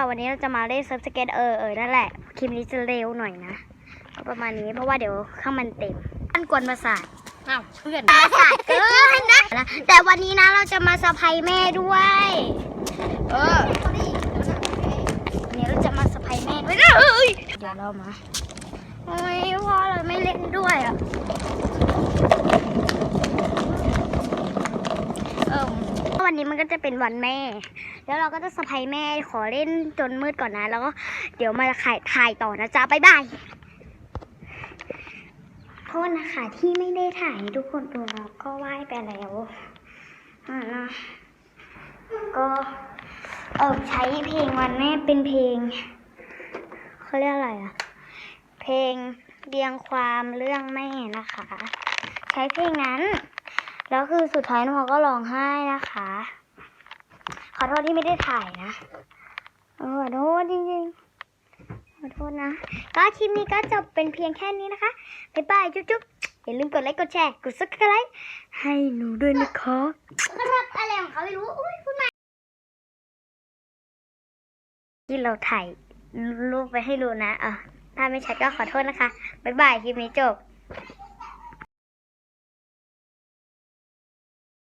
ค่ะ วันนี้เราจะมาเล่นเซิร์ฟสเก็ตเออเออนั่นแหละ คลิปนี้จะเร็วหน่อยนะก็ประมาณนี้เพราะว่าเดี๋ยวข้างมันเต็ม อันกวนประสาทอ้าวเพื่อนประสาทเกินนะ แต่วันนี้นะเราจะมาสะพายแม่ด้วย เออวันนี้เราจะมาสะพายแม่ด้วยนะเอ้ยเดี๋ยวเรามาโอ้ยพ่อเราไม่เล่นด้วยอะเออ วันนี้มันก็จะเป็นวันแม่ แล้วเราก็จะสะพายแม่ขอเล่นจนมืดก่อนนะ แล้วก็เดี๋ยวมาถ่ายถ่ายต่อนะจ๊ะบ๊ายบายโทษนะคะที่ไม่ได้ถ่ายทุกคนดูนะก็ไหว้ไปแล้วนะก็เออใช้เพลงวันแม่เป็นเพลงเขาเรียกอะไรอะเพลงเรียงความเรื่องแม่นะคะ ใช้เพลงนั้น แล้วคือสุดท้ายน้องก็ร้องไห้นะคะ ขอโทษที่ไม่ได้ถ่ายนะเออขอโทษจริงๆ ขอโทษนะ ก็คลิปนี้ก็จบเป็นเพียงแค่นี้นะคะ บ๊ายบาย จุ๊บจุ๊บอย่าลืมกดไลค์ กดแชร์ กดซับสไครต์ให้หนูด้วยนะคะครับอะไรของเขาไม่รู้ อุ้ยพูดมาที่เราถ่ายรูปไปให้ดูนะอะถ้าไม่ชัดก็ขอโทษนะคะ บ๊ายบาย คลิปนี้จบ